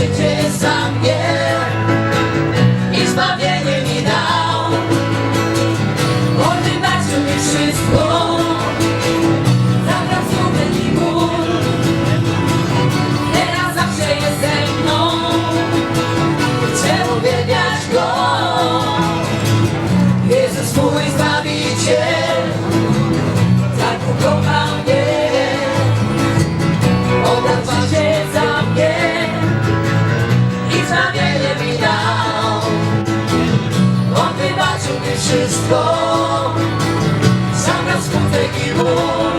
Geçeceğiz gel wszystko. Zamiast smutek i ból.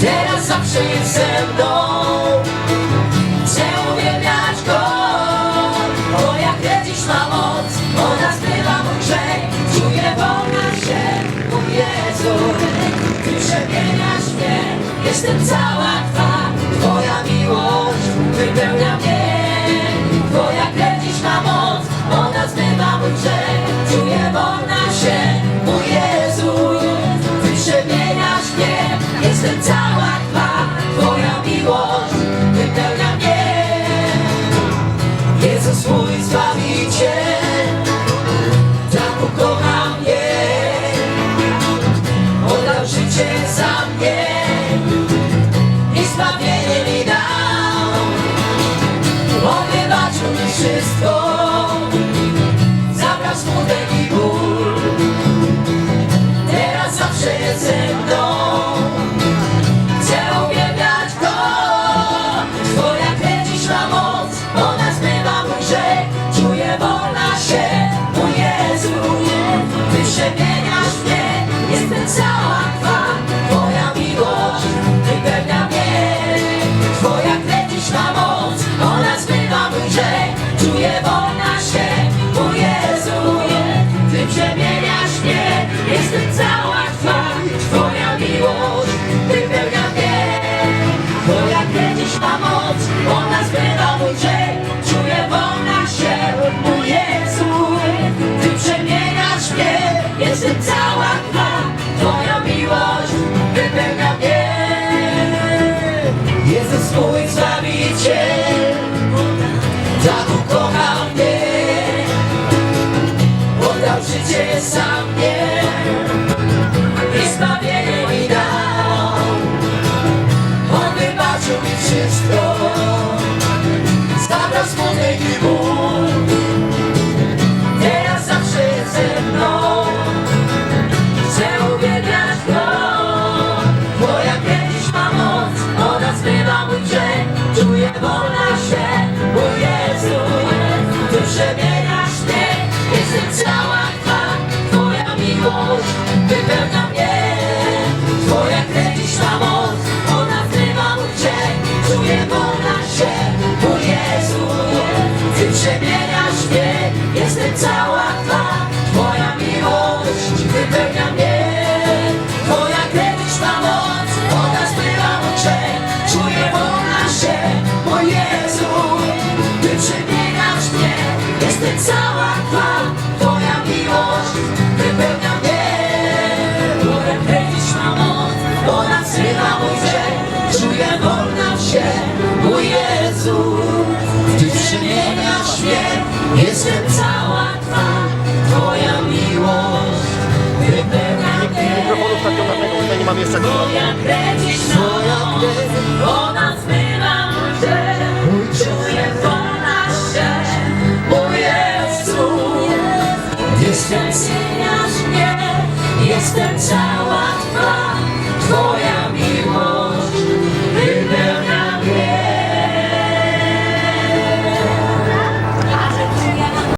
Teraz zawsze jest ze mną. Chcę uwielbiać Go. Bo jak dziś ma moc Ona zbywa mój grzech. Czuję wolna się Mój Jezu. Ty przemieniasz mnie. Jestem cała presence. wielki ból Teraz zawsze ze mną. Chcę ubiegać kiedyś ma moc Ona zmywa mój grzech Czuję wolność wzór Ty przemieniasz mnie, jestem cała Twa. Twoja miłość wypełnia krew Twoja krew jest moją